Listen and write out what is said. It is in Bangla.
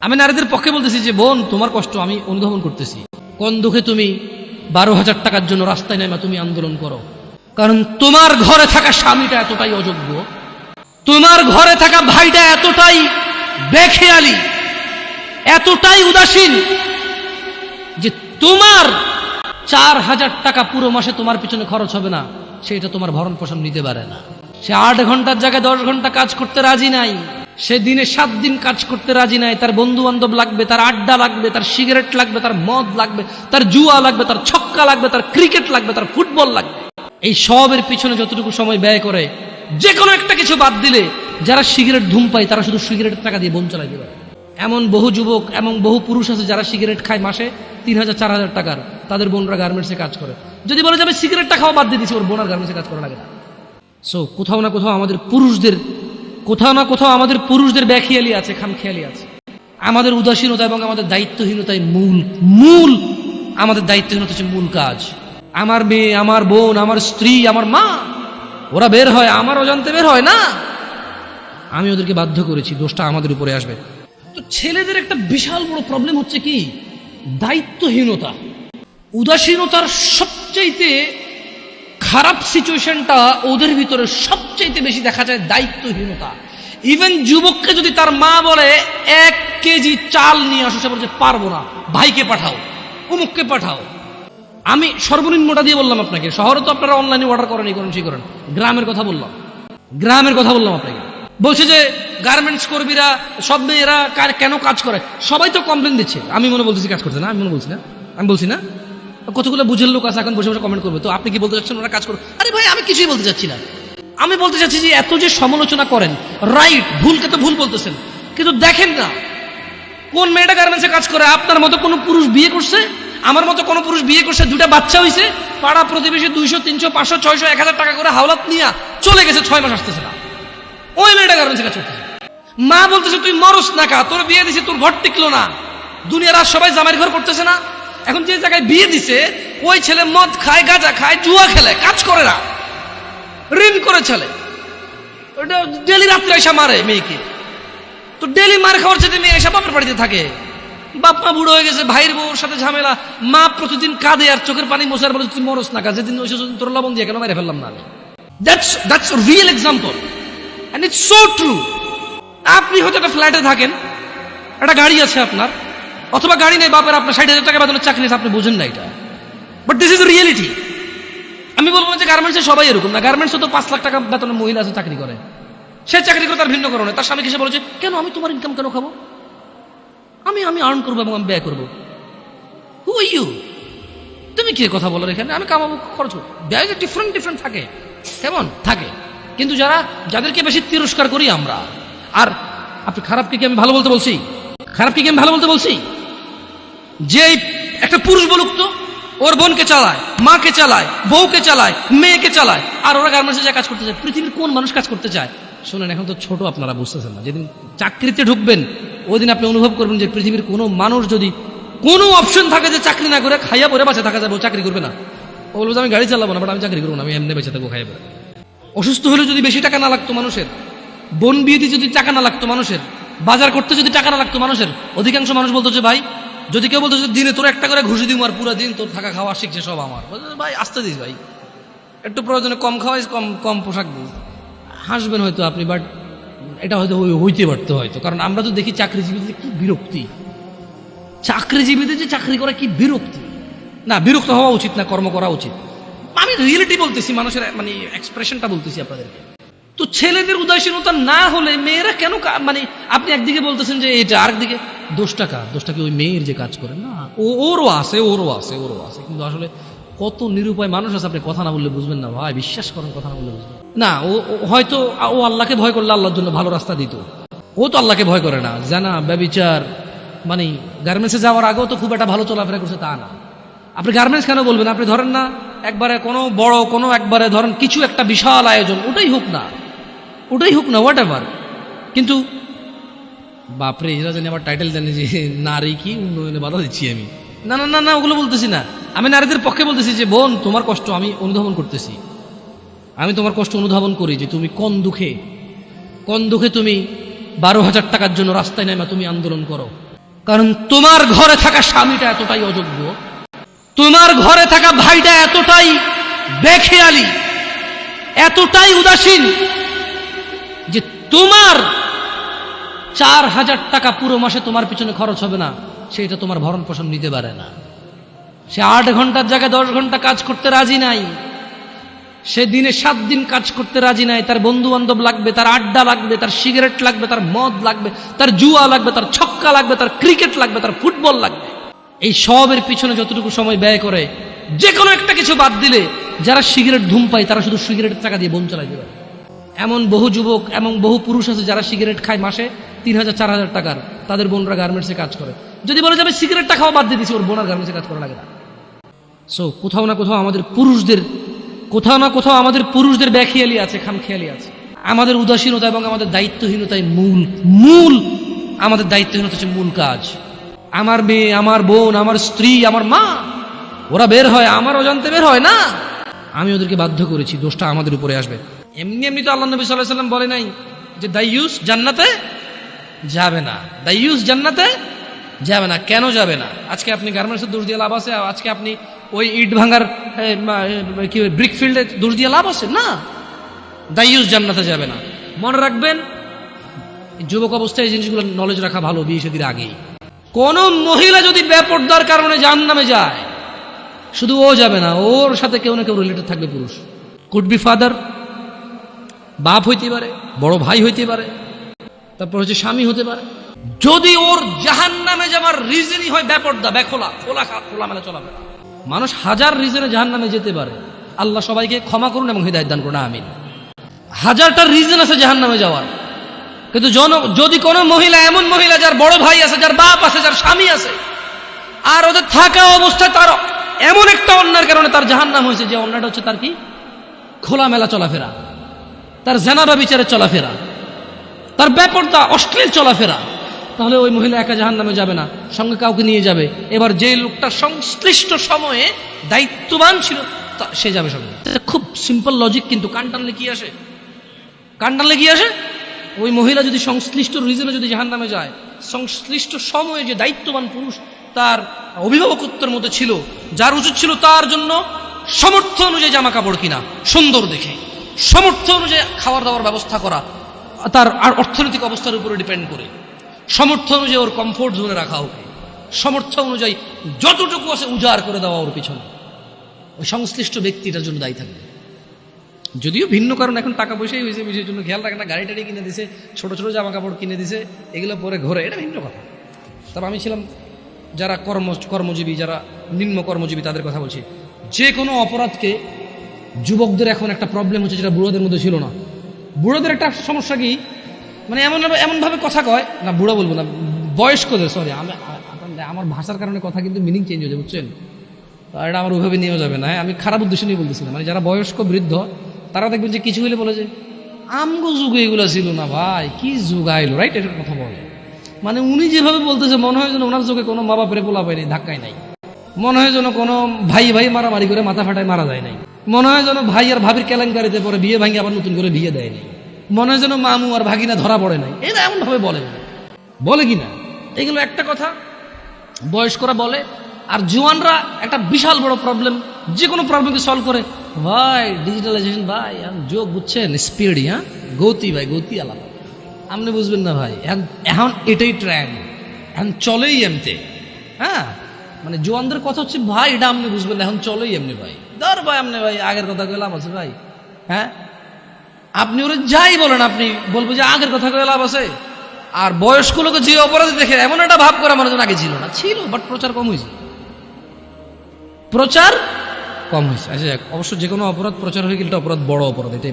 আমি নারীদের পক্ষে বলতেছি যে, বোন, তোমার কষ্ট আমি অনুধাবন করতেছি। কোন দুঃখে তুমি বারো হাজার টাকার জন্য রাস্তায় নেমা তুমি আন্দোলন করো? কারণ তোমার ঘরে থাকা স্বামীটা এতটাই অযোগ্য। তোমার ঘরে থাকা ভাইটা এতটাই বেখেয়ালি, এতটাই উদাসীন যে তোমার চার হাজার টাকা পুরো মাসে তোমার পিছনে খরচ হবে না। সেটা তোমার ভরণ পোষণ নিতে পারে না। সে আট ঘণ্টার জায়গায় দশ ঘণ্টা কাজ করতে রাজি নাই। সে দিনে সাত দিন কাজ করতে রাজি নাই, তার বন্ধু বান্ধব লাগবে, তার আড্ডা লাগবে, তার সিগারেট লাগবে, তার মদ লাগবে, তার জুয়া লাগবে, তার ছক্কা লাগবে, তার ক্রিকেট লাগবে, তার ফুটবল লাগবে। এই সবের পিছনে যতটুকু সময় ব্যয় করে যে কোনো একটা কিছু বাদ দিলে, যারা সিগারেট ধূম পায়, তারা শুধু সিগারেটের টাকা দিয়ে বোন চালাই দেবে এমন বহু যুবক এবং বহু পুরুষ আছে যারা সিগারেট খায় মাসে তিন হাজার, চার হাজার টাকার। তাদের বোনরা গার্মেন্টসে কাজ করে। যদি বলে যাবে সিগারেটটা খাওয়া বাদ দিয়ে দিচ্ছি ওর বোনার গার্মেন্টসে কাজ করা লাগে না সো কোথাও না কোথাও আমাদের পুরুষদের কোথাও না কোথাও আমাদের পুরুষদের ব্যাখিয়ালি আছে, খামখেয়ালি আছে। আমাদের উদাসীনতা এবং আমাদের দায়িত্বহীনতাই মূল মূল আমাদের দায়িত্বহীনতা হচ্ছে মূল কাজ। আমার মেয়ে, আমার বোন, আমার স্ত্রী, আমার মা, ওরা বের হয়, আমার অজান্তে বের হয় না। আমি ওদেরকে বাধ্য করেছি, দোষটা আমাদের উপরে আসবে। তো ছেলেদের একটা বিশাল বড় প্রবলেম হচ্ছে কি? দায়িত্বহীনতা। উদাসীনতার সবচাইতে খারাপ সিচুয়েশনটা ওদের ভিতরে সবচাইতে বেশি দেখা যায় দায়িত্বহীনতা। ইভেন যুবককে যদি তার মা বলে, এক কেজি চাল নিয়ে আসো, সে বলছে পারব না। ভাইকে পাঠাও অমুককে পাঠাও। আমি সর্বনিম্নটা দিয়ে বললাম আপনাকে, শহরে তো আপনারা অনলাইনে অর্ডার করেন, এই করেন, সেই করেন। গ্রামের কথা বললাম। গ্রামের কথা বললাম আপনাকে। বলছে যে গার্মেন্টস কর্মীরা, সব মেয়েরা কার কেন কাজ করে? সবাই তো কমপ্লেন দিচ্ছে। আমি মনে বলতেছি কাজ করছে না, আমি মনে বলছি না, আমি বলছি না। কতগুলো বুঝের লোক আছে এখন বসে বসে কমেন্ট করবে? তো আপনি কি বলতে চাচ্ছেন? ওরা কাজ করো আরে ভাই, আমি কিছুই বলতে চাচ্ছি না। আমি বলতে চাচ্ছি যে এত যে সমালোচনা করেন রাইট ভুলকে তো ভুল বলতেছেন। কিন্তু দেখেন না, কোন মেয়েটা গার্মেন্টসে কাজ করে, আপনার মতো কোনো পুরুষ বিয়ে করছে? আমার মতো কোনো পুরুষ বিয়ে করছে দুটা বাচ্চা হয়েছে পাড়া প্রতিবেশী দুইশো, তিনশো, পাঁচশো, ছয়শো, এক হাজার টাকা করে হাওলাত নিয়ে চলে গেছে, ছয় মাস আসতেছে না। ওই মেয়েটা গার্মেন্টসে কাজ করতেছে। মা বলতেছে, তুই মরস না কা, তোর বিয়ে দিছে, তোর ঘর টিকলো না। দুনিয়ার সবাই জামাইয়ের ঘর করতেছে না। এখন যে জায়গায় বিয়ে দিছে, ওই ছেলে মদ খায়, গাঁজা খায়, জুয়া খেলে, কাজ করে না। ঋণ করে ছেলে ওটা ডেলি রাত্রে এসে মারে মেয়েকে। তো ডেলি মার খাওয়ার সাথে মেয়ে এসে বাপের বাড়িতে থাকে। বাপ মা বুড়ো হয়ে গেছে, ভাইয়ের বউর সাথে ঝামেলা। মা প্রতিদিন কাঁদে আর চোখের পানি মশার বলে, তুই মরস না যেদিন ওই সেদিন তোর লবণ দিয়ে কেন মেরে ফেললাম না? আমি that's that's real example and it's so true আপনি হয়তো একটা ফ্ল্যাটে থাকেন, একটা গাড়ি আছে আপনার। অথবা গাড়ি নেই, বাপের, আপনার ষাট হাজার টাকা বেতনের চাকরি আছে আপনি বুঝেন না এটা। বাট দিস ইজ রিয়েলিটি আমি বলব যে গার্মেন্টসে সবাই এরকম না। গার্মেন্টসে তো পাঁচ লাখ টাকা বেতনের মহিলা আছে, চাকরি করে। সে চাকরি করে, তার ভিন্ন কারণে তার স্বামী এসে বলেছে, কেন, আমি তোমার ইনকাম কেন খাব? আমি আমি আর্ন করব এবং আমি ব্যয় করব। হু ইউ তুমি কি কথা বলো এখানে? আমি কামাবো, খরচ ব্যয় ডিফারেন্ট ডিফারেন্ট থাকে। কেমন? থাকে। কিন্তু যারা, যাদেরকে বেশি তিরস্কার করি আমরা, আর আপনি খারাপকে কি আমি ভালো বলতে বলছি? খারাপকে কি আমি ভালো বলতে বলছি? যে একটা পুরুষ বলুক তো, ওর বোনকে চালায়, মাকে চালায়, বউকে চালায়, মেয়েকে চালায়, আর ওরা গার্মেন্টসে যা কাজ করতে চায়, পৃথিবীর কোন মানুষ কাজ করতে চায়? শোনেন, এখন তো ছোট আপনারা বুঝতেছেন না। যেদিন চাকরিতে ঢুকবেন, ওই দিন আপনি অনুভব করবেন যে পৃথিবীর কোনো মানুষ যদি কোনো অপশন থাকে যে চাকরি না করে, খাইয়া পরে বাঁচে, থাকা যাবে, ও চাকরি করবে না। ও বলব আমি গাড়ি চালাবো না বাট আমি চাকরি করব না, আমি এমনি বেঁচে থাকব, খাইয়া পরে। অসুস্থ হলে যদি বেশি টাকা না লাগতো মানুষের, বোন বিয়েতে যদি টাকা না লাগতো মানুষের, বাজার করতে যদি টাকা না লাগতো মানুষের, অধিকাংশ মানুষ বলতো যে, ভাই যদি কেউ বলতো দিনে তোর একটা করে ঘুষি দিব আর পুরো দিন তোর থাকা খাওয়া শিখছে সব আমার। ভাই, আসতে দিস ভাই। একটু প্রয়োজনে কম খাওয়াইস, কম কম পোশাক দিস। হাসবেন হয়তো আপনি, বাট এটা হয়তো হইতে পারতো হয়তো। কারণ আমরা তো দেখি চাকরিজীবীদের কি বিরক্তি। চাকরিজীবীদের যে চাকরি করা কি বিরক্তি। না, বিরক্ত হওয়া উচিত না, কর্ম করা উচিত। আমি রিয়েলিটি বলতেছি, মানুষের মানে এক্সপ্রেশনটা বলতেছি আপনাদেরকে। তো ছেলেদের উদাসীনতা না হলে মেয়েরা কেন মানে আপনি একদিকে বলতেছেন যে এটা, আরেকদিকে দোষটা কার দোষটা কি ওই মেয়ের যে কাজ করে? না, ও, ওরও আছে ওরও আছে ওরও আছে। কিন্তু আসলে কত নিরুপায় মানুষ আছে, আপনি কথা না বললে বুঝবেন না। ভাই, বিশ্বাস করেন, কথা না বললে বুঝবেন না। ও হয়তো ও আল্লাহকে ভয় করলে আল্লাহর জন্য ভালো রাস্তা দিত। ও তো আল্লাহকে ভয় করে না। জানা, ব্যবিচার মানে গার্মেন্টসে যাওয়ার আগেও তো খুব একটা ভালো চলাফেরা করছে তা না। আপনি গার্মেন্টস কেন বলবেন? আপনি ধরেন না, একবারে কোনো বড়, কোনো একবারে ধরেন কিছু একটা বিশাল আয়োজন, ওটাই হোক না। ওটাই হোক না হোয়াট এভার কিন্তু বাপরে, এরা জানি আবার টাইটেল জানি যে নারী কি, উন্নয়নে বাধা দিচ্ছি আমি। না না না না, ওগুলো বলতেছি না। আমি নারীদের পক্ষে বলতেছি যে, বোন, তোমার কষ্ট আমি অনুধাবন করতেছি। আমি তোমার কষ্ট অনুধাবন করি যে, তুমি কোন দুঃখে কোন দুঃখে তুমি বারো হাজার টাকার জন্য রাস্তায় নেমা তুমি আন্দোলন করো। কারণ তোমার ঘরে থাকা স্বামীটা এতটাই অযোগ্য, তোমার ঘরে থাকা ভাইটা এতটাই বেখেয়ালি, এতটাই উদাসীন যে তোমার চার হাজার টাকা পুরো মাসে তোমার পিছনে খরচ হবে না। সেটা তোমার ভরণ পোষণ নিতে পারে না। সে আট ঘণ্টার জায়গায় দশ ঘণ্টা কাজ করতে রাজি নাই। সে দিনে সাত দিন কাজ করতে রাজি নাই। তার বন্ধু বান্ধব লাগবে, তার আড্ডা লাগবে, তার সিগারেট লাগবে, তার মদ লাগবে, তার জুয়া লাগবে, তার ছক্কা লাগবে, তার ক্রিকেট লাগবে, তার ফুটবল লাগবে। এই সবের পিছনে যতটুকু সময় ব্যয় করে যে কোনো একটা কিছু বাদ দিলে যারা সিগারেট ধূম পায়, তারা শুধু সিগারেটের টাকা দিয়ে বোন চালাইতে পারে। এমন বহু যুবক এবং বহু পুরুষ আছে যারা সিগারেট খায় মাসে তিন হাজার চার হাজার টাকার তাদের বোনরা গার্মেন্টসে কাজ করে। যদি বলে যাবে সিগারেটটা খাওয়া বাদ দিয়ে দিচ্ছি ওর বোনার গার্মেন্টসে কাজ করা লাগে না। সো কোথাও না কোথাও আমাদের পুরুষদের, কোথাও না কোথাও আমাদের পুরুষদের ব্যাখিয়ালি আছে, খামখেয়ালি আছে। আমাদের উদাসীনতা এবং আমাদের দায়িত্বহীনতাই মূল মূল আমাদের দায়িত্বহীনতা হচ্ছে মূল কাজ। আমার মেয়ে, আমার বোন, আমার স্ত্রী, আমার মা, ওরা বের হয়, আমার অজান্তে বের হয় না। আমি ওদেরকে বাধ্য করেছি, দোষটা আমাদের উপরে আসবে। এমনি এমনি তো আল্লাহ নবী সাল্লাহ সাল্লাম বলে নাই যে দাইয়ুস জান্নাতে যাবে না। দাইয়ুস জান্নাতে যাবে না। কেন যাবে না? আজকে আপনি গার্মেন্টসের দোষ দিয়ে লাভ আছে, আজকে আপনি ওই ইট ভাঙার কি ব্রিক ফিল্ডে দোষ দিয়ে লাভ আছে? না। দাইয়ুস জান্নাতে যাবে না। মনে রাখবেন, যুবক অবস্থায় এই জিনিসগুলো নলেজ রাখা ভালো, বিয়ে সেদিন আগেই। কোন মহিলা যদি বেপর্দার কারণে জান নামে যায়, শুধু ও যাবে না, ওর সাথে কেউ না কেউ রিলেটেড থাকবে পুরুষ। কুড বি ফাদার বাপ হইতে পারে, বড় ভাই হইতে পারে তারপর হচ্ছে স্বামী হতে পারে। যদি ওর জাহান নামে যাওয়ার রিজনই হয় ব্যাপর্দা বেখোলা, খোলা খোলা মেলা চলাফেরা মানুষ হাজার রিজনে জাহান নামে যেতে পারে। আল্লাহ সবাইকে ক্ষমা করুন এবং হৃদায়ত দান করুন, আমিন। হাজারটা রিজন আছে জাহান নামে যাওয়ার। কিন্তু জন যদি কোনো মহিলা, এমন মহিলা যার বড় ভাই আছে, যার বাপ আছে, যার স্বামী আছে, আর ওদের থাকা অবস্থায় তার এমন একটা অন্যার কারণে তার জাহান নাম হয়েছে, যে অন্যটা হচ্ছে তার কি? খোলামেলা চলাফেরা। তার জেনাবা বিচারে চলাফেরা। তার ব্যাপারটা অশ্লীল চলাফেরা। তাহলে ওই মহিলা একা জাহান নামে যাবে না, সঙ্গে কাউকে নিয়ে যাবে। এবার যে লোকটা সংশ্লিষ্ট সময়ে দায়িত্ববান ছিল সে যাবে সঙ্গে। খুব সিম্পল লজিক কিন্তু কান টানলে কি আসে? কান টানলে কি আসে? ওই মহিলা যদি সংশ্লিষ্ট রিজনে যদি জাহান নামে যায়, সংশ্লিষ্ট সময়ে যে দায়িত্ববান পুরুষ, তার অভিভাবকত্বের মধ্যে ছিল, যার উচিত ছিল তার জন্য সমর্থ অনুযায়ী জামা কাপড় কিনা, সুন্দর দেখে। সমর্থ অনুযায়ী খাওয়ার দাওয়ার ব্যবস্থা করা তার আর অর্থনৈতিক অবস্থার উপরে ডিপেন্ড করে। সমর্থ অনুযায়ী ওর কমফোর্ট জোনে রাখা ওকে সমর্থ অনুযায়ী যতটুকু আছে উজাড় করে দেওয়া ওর পিছনে। ওই সংশ্লিষ্ট ব্যক্তিটার জন্য দায়ী থাকবে। যদিও ভিন্ন কারণ, এখন টাকা পয়সাই হয়েছে, বিষয়ের জন্য খেয়াল রাখে না গাড়ি টাড়ি কিনে দিছে, ছোটো ছোটো জামা কাপড় কিনে দিছে, এগুলো পরে ঘরে, এটা ভিন্ন কথা। তবে আমি ছিলাম যারা কর্ম, কর্মজীবী, যারা নিম্ন কর্মজীবী, তাদের কথা বলছি। যে কোনো অপরাধকে যুবকদের এখন একটা প্রবলেম হচ্ছে যেটা বুড়োদের মধ্যে ছিল না। বুড়োদের একটা সমস্যা কি? মানে এমন এমনভাবে কথা কয়, না, বুড়ো বলব না, বয়স্কদের সরি আমি আমার ভাষার কারণে কথা কিন্তু মিনিং চেঞ্জ হয়ে যায়, বুঝছেন? এটা আমার ওইভাবে নিয়েও যাবে না হ্যাঁ? আমি খারাপ উদ্দেশ্য নিয়ে বলতেছি না মানে যারা বয়স্ক, বৃদ্ধ, তারা দেখবেন যে কিছু হইলে বলে যে, আমগো যুগে এগুলো ছিল না ভাই, কি যুগ আইলো? রাইট এটার কথা বলে। মানে উনি যেভাবে বলতেছে, মনে হয় যেন ওনার যুগে কোনো মা বাপের পোলা পায়নি ধাক্কায় নাই। মনে হয় যেন কোনো ভাই ভাই মারামারি করে মাথা ফাটায় মারা যায় নাই। মনে হয় যেন ভাই আর ভাবির কেলেঙ্কারিতে পরে বিয়ে ভাঙি, আবার নতুন করে বিয়ে দেয় নাই। মনে হয় যেন মামু আর ভাগিনা ধরা পড়ে নাই। এটা এমন ভাবে বলে না। বলে কি না? এগুলো একটা কথা। বয়স্করা বলে, আর জুয়ানরা একটা বিশাল বড় প্রবলেম যে কোনো প্রবলেমকে সলভ করে, ভাই ডিজিটালাইজেশন ভাই যোগ, বুঝছেন? স্পিডই হ্যাঁ? গতি, ভাই, গতি আলাদা। আপনি বুঝবেন না, ভাই। এখন এটাই ট্রেন্ড এখন চলেই এমতে। হ্যাঁ? মানে জোয়ানদের কথা হচ্ছে, ভাই, এটা আপনি বুঝবেন এখন চলেই এমনি, ভাই। ধর ভাই, আপনি ভাই, আগের কথা কয়ে লাভ আছে ভাই। হ্যাঁ? আপনি ওরা যাই বলেন, আপনি বলব যে আগের কথা কয়ে লাভ আছে। আর বয়স্ক লোকে যে অপরাধী দেখে, এমন একটা ভাব করে আমার আগে ছিল না। ছিল বাট প্রচার কম হয়েছে। প্রচার কম হয়েছে। আচ্ছা অবশ্য যে কোনো অপরাধ প্রচার হয়ে গেলে অপরাধ বড় অপরাধ, এটাই।